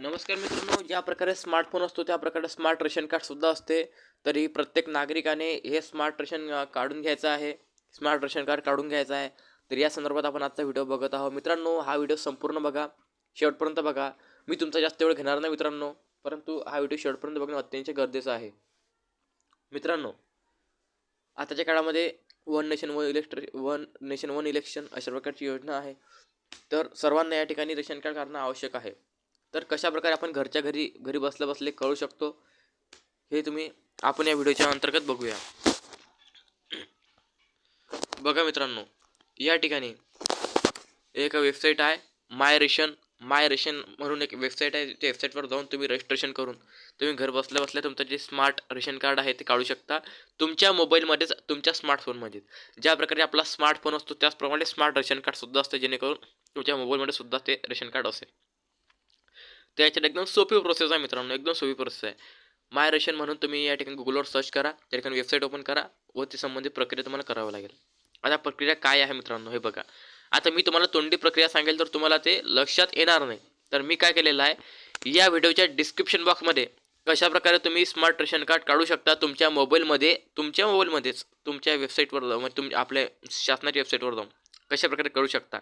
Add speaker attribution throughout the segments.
Speaker 1: नमस्कार मित्रांनो ज्या प्रकारे स्मार्टफोन असतो त्या प्रकारे स्मार्ट रेशन कार्डसुद्धा असते. तरी प्रत्येक नागरिकाने हे स्मार्ट रेशन काढून घ्यायचं आहे. स्मार्ट रेशन कार्ड काढून घ्यायचं आहे. तर या संदर्भात आपण आजचा व्हिडिओ बघत आहोत. मित्रांनो हा व्हिडिओ संपूर्ण बघा. शेवटपर्यंत बघा. मी तुमचा जास्त वेळ घेणार नाही मित्रांनो. परंतु हा व्हिडिओ शेवटपर्यंत बघणं अत्यंत गरजेचं आहे. मित्रांनो आताच्या काळामध्ये one nation one electric one nation one election अशा प्रकारची योजना आहे. तर सर्वांना या ठिकाणी रेशन कार्ड काढणं आवश्यक आहे. तर कशा प्रकारे आपण घरच्या घरी घरी बसल्या बसले कळू शकतो हे तुम्ही आपण या व्हिडिओच्या अंतर्गत बघूया. बघा मित्रांनो या ठिकाणी एक वेबसाईट आहे माय रेशन माय रेशन म्हणून एक वेबसाईट आहे त्या वेबसाईटवर जाऊन तुम्ही रजिस्ट्रेशन करून तुम्ही घर बसल्या बसल्या तुमचं जे स्मार्ट रेशन कार्ड आहे ते काढू शकता. तुमच्या मोबाईलमध्येच तुमच्या स्मार्टफोनमध्ये ज्या प्रकारे आपला स्मार्टफोन असतो त्याचप्रमाणे स्मार्ट रेशन कार्डसुद्धा असते जेणेकरून तुमच्या मोबाईलमध्ये सुद्धा ते रेशन कार्ड असेल. तर याच्यात एकदम सोपी प्रोसेस आहे मित्रांनो एकदम सोपी प्रोसेस आहे. माय रेशन म्हणून तुम्ही या ठिकाणी गुगलवर सर्च करा त्या ठिकाणी वेबसाईट ओपन करा व ती संबंधित प्रक्रिया तुम्हाला करावं लागेल. आता प्रक्रिया काय आहे मित्रांनो हे बघा. आता मी तुम्हाला तोंडी प्रक्रिया सांगेल तर तुम्हाला ते लक्षात येणार नाही. तर मी काय केलेलं आहे या व्हिडिओच्या डिस्क्रिप्शन बॉक्समध्ये कशा प्रकारे तुम्ही स्मार्ट रेशन कार्ड काढू शकता तुमच्या मोबाईलमध्ये तुमच्या मोबाईलमध्येच तुमच्या वेबसाईटवर जाऊन म्हणजे तुम आपल्या शासनाच्या वेबसाईटवर जाऊन. कशाप्रकारे करू शकता?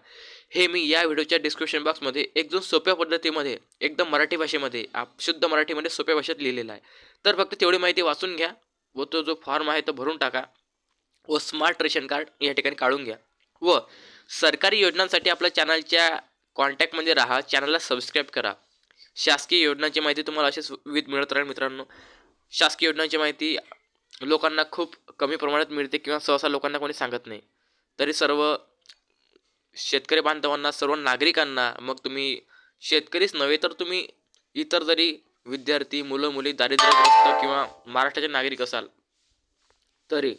Speaker 1: हे मी या व्हिडिओच्या डिस्क्रिप्शन बॉक्समध्ये एकदम सोप्या पद्धतीमध्ये एकदम मराठी भाषेमध्ये आप शुद्ध मराठीमध्ये सोप्या भाषेत लिहिलेलं आहे. तर फक्त तेवढी माहिती वाचून घ्या व तो जो फॉर्म आहे तो भरून टाका व स्मार्ट रेशन कार्ड या ठिकाणी काढून घ्या. व सरकारी योजनांसाठी आपल्या चॅनलच्या कॉन्टॅक्टमध्ये राहा चॅनलला सबस्क्राईब करा. शासकीय योजनांची माहिती तुम्हाला असेच विविध मिळत राहील मित्रांनो. शासकीय योजनांची माहिती लोकांना खूप कमी प्रमाणात मिळते किंवा सहसा लोकांना कोणी सांगत नाही. तरी सर्व शेतकरी बांधवांना सर्व नागरिकांना मग तुम्ही शेतकरीच नव्हे तर तुम्ही इतर जरी विद्यार्थी मुलं मुली दारिद्र्यग्रस्त किंवा महाराष्ट्राचे नागरिक असाल तरी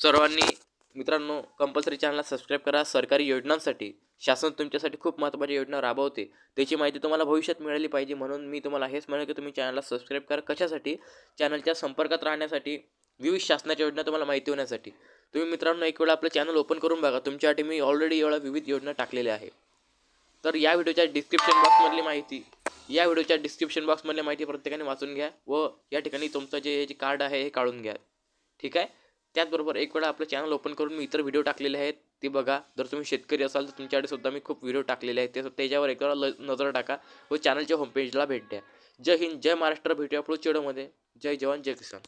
Speaker 1: सर्वांनी मित्रांनो कंपल्सरी चॅनलला सबस्क्राईब करा. सरकारी योजनांसाठी शासन तुमच्यासाठी खूप महत्त्वाच्या योजना राबवते. त्याची माहिती तुम्हाला भविष्यात मिळाली पाहिजे म्हणून मी तुम्हाला हेच म्हणेन की तुम्ही चॅनलला सबस्क्राईब करा. कशासाठी? चॅनलच्या संपर्कात राहण्यासाठी विविध शासनाच्या योजना तुम्हाला माहिती होण्यासाठी. तुम्ही मित्रांनो एक वेळा आपलं चॅनल ओपन करून बघा. तुमच्यासाठी मी ऑलरेडी एवढ्या विविध योजना टाकलेल्या आहे तर या व्हिडिओच्या डिस्क्रिप्शन बॉक्समधली माहिती या व्हिडिओच्या डिस्क्रिप्शन बॉक्समधली माहिती प्रत्येकाने वाचून घ्या व या ठिकाणी तुमचं जे हे जे कार्ड आहे हे काढून घ्या. ठीक आहे? त्याचबरोबर एक वेळा आपलं चॅनल ओपन करून मी इतर व्हिडिओ टाकलेले आहेत ते बघा. जर तुम्ही शेतकरी असाल तर तुमच्याकडे सुद्धा मी खूप व्हिडिओ टाकलेले आहेत. ते त्याच्यावर एक वेळा ल नजर टाका व चॅनलच्या होमपेजला भेट द्या. जय हिंद जय महाराष्ट्र भेटूया पुढच्या व्हिडिओमध्ये. जय जवान जय किसान.